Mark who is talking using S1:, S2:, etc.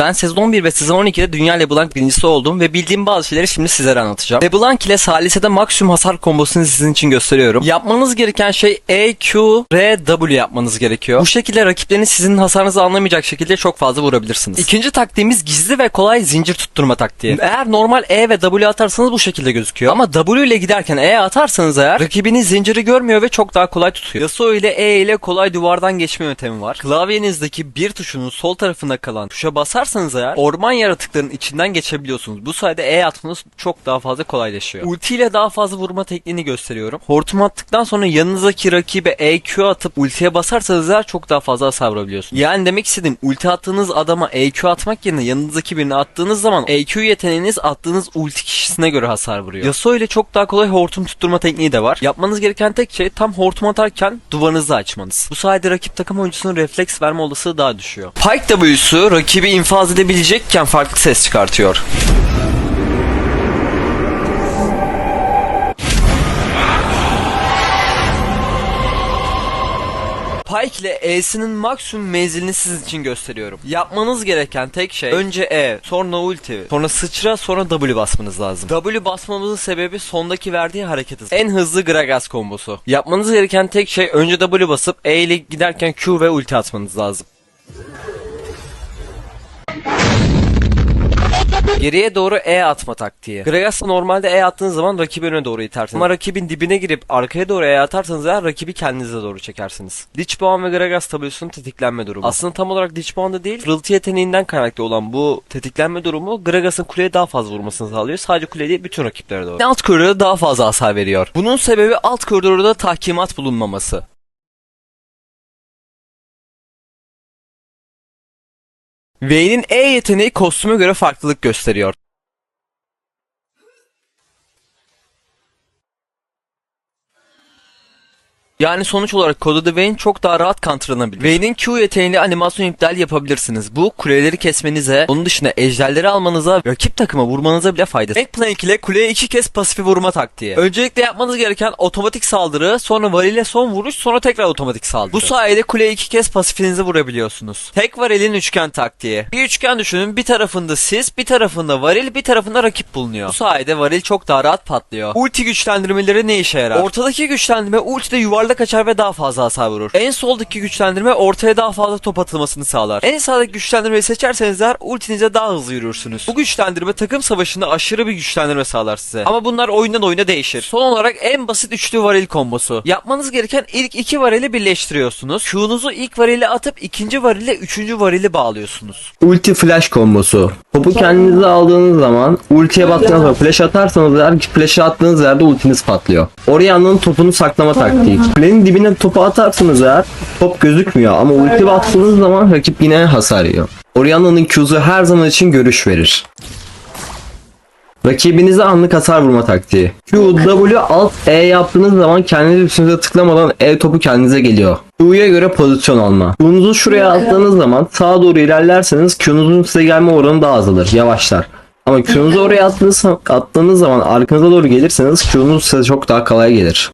S1: Ben sezon 11 ve sezon 12'de Dünya LeBlanc birincisi oldum ve bildiğim bazı şeyleri şimdi sizlere anlatacağım. LeBlanc ile Salise'de maksimum hasar kombosunu sizin için gösteriyorum. Yapmanız gereken şey E, Q, R, W yapmanız gerekiyor. Bu şekilde rakiplerin sizin hasarınızı anlamayacak şekilde çok fazla vurabilirsiniz. İkinci taktiğimiz gizli ve kolay zincir tutturma taktiği. Eğer normal E ve W atarsanız bu şekilde gözüküyor. Ama W ile giderken E atarsanız eğer rakibiniz zinciri görmüyor ve çok daha kolay tutuyor. Yasuo ile E ile kolay duvardan geçme yöntemi var. Klavyenizdeki bir tuşunun sol tarafında kalan tuşa basarsanız eğer orman yaratıklarının içinden geçebiliyorsunuz. Bu sayede E atmanız çok daha fazla kolaylaşıyor. Ulti ile daha fazla vurma tekniğini gösteriyorum. Hortum attıktan sonra yanınızdaki rakibe EQ atıp ultiye basarsanız eğer çok daha fazla hasar vurabiliyorsunuz. Yani demek istediğim ulti attığınız adama EQ atmak yerine yanınızdaki birini attığınız zaman EQ yeteneğiniz attığınız ulti kişisine göre hasar vuruyor. Yasuo ile çok daha kolay hortum tutturma tekniği de var. Yapmanız gereken tek şey tam hortum atarken duvarınızı açmanız. Bu sayede rakip takım oyuncusunun refleks verme olasılığı daha düşüyor. Pike W'su rakibi infaz edebilecekken farklı ses çıkartıyor. Pike ile E'sinin maksimum menzilini sizin için gösteriyorum. Yapmanız gereken tek şey önce E, sonra ulti, sonra sıçra, sonra W basmanız lazım. W basmamızın sebebi sondaki verdiği hareket hızı. En hızlı Gragas kombosu. Yapmanız gereken tek şey önce W basıp E ile giderken Q ve ulti atmanız lazım. Geriye doğru E atma taktiği. Gragas'ta normalde E attığınız zaman rakibi öne doğru itersiniz. Ama rakibin dibine girip arkaya doğru E atarsanız eğer rakibi kendinize doğru çekersiniz. Lich Boğan ve Gragas tablosunun tetiklenme durumu. Aslında tam olarak Lich Boğan'da değil, fırıltı yeteneğinden kaynaklı olan bu tetiklenme durumu Gragas'ın kuleye daha fazla vurmasını sağlıyor. Sadece kuleye değil bütün rakiplere doğru. Alt koridora daha fazla hasar veriyor. Bunun sebebi alt koridorda tahkimat bulunmaması. Vayne'in E yeteneği kostüme göre farklılık gösteriyor. Yani sonuç olarak Code the Vayne çok daha rahat counterlanabilir. Vayne'in Q yeteneğiyle animasyon iptal yapabilirsiniz. Bu kuleleri kesmenize, onun dışında ejderleri almanıza, rakip takıma vurmanıza bile faydası. Backplank ile kuleye iki kez pasifi vurma taktiği. Öncelikle yapmanız gereken otomatik saldırı, sonra varile son vuruş, sonra tekrar otomatik saldırı. Bu sayede kuleye iki kez pasifinizi vurabiliyorsunuz. Tek varilin üçgen taktiği. Bir üçgen düşünün, bir tarafında siz, bir tarafında varil, bir tarafında rakip bulunuyor. Bu sayede varil çok daha rahat patlıyor. Ulti güçlendirmeleri ne işe yarar? Ortadaki güçlendirme ultide yuvarlak açar ve daha fazla hasar vurur. En soldaki güçlendirme ortaya daha fazla top atılmasını sağlar. En sağdaki güçlendirmeyi seçerseniz eğer ultinize daha hızlı yürürsünüz. Bu güçlendirme takım savaşında aşırı bir güçlendirme sağlar size. Ama bunlar oyundan oyuna değişir. Son olarak en basit üçlü varil kombosu. Yapmanız gereken ilk iki varili birleştiriyorsunuz. Q'nuzu ilk varile atıp ikinci varille üçüncü varili bağlıyorsunuz.
S2: Ulti flash kombosu. Topu kendinize aldığınız zaman ultiye baktığınız zaman flash atarsanız eğer flash attığınız yerde ultiniz patlıyor. Orianna'nın topunu saklama taktiği. Kulenin dibine topu atarsınız eğer top gözükmüyor ama ulti baktığınız zaman rakip yine hasar yiyor. Orianna'nın Q'su her zaman için görüş verir. Rakibinize anlık hasar vurma taktiği. Q, W, Alt, E yaptığınız zaman kendiniz üstünüze tıklamadan E topu kendinize geliyor. Q'ya göre pozisyon alma. Q'nuzu şuraya attığınız zaman sağa doğru ilerlerseniz Q'nuzun size gelme oranı daha azalır, yavaşlar. Ama Q'nuzu oraya attığınız, attığınız zaman arkanıza doğru gelirseniz Q'nuz size çok daha kolay gelir.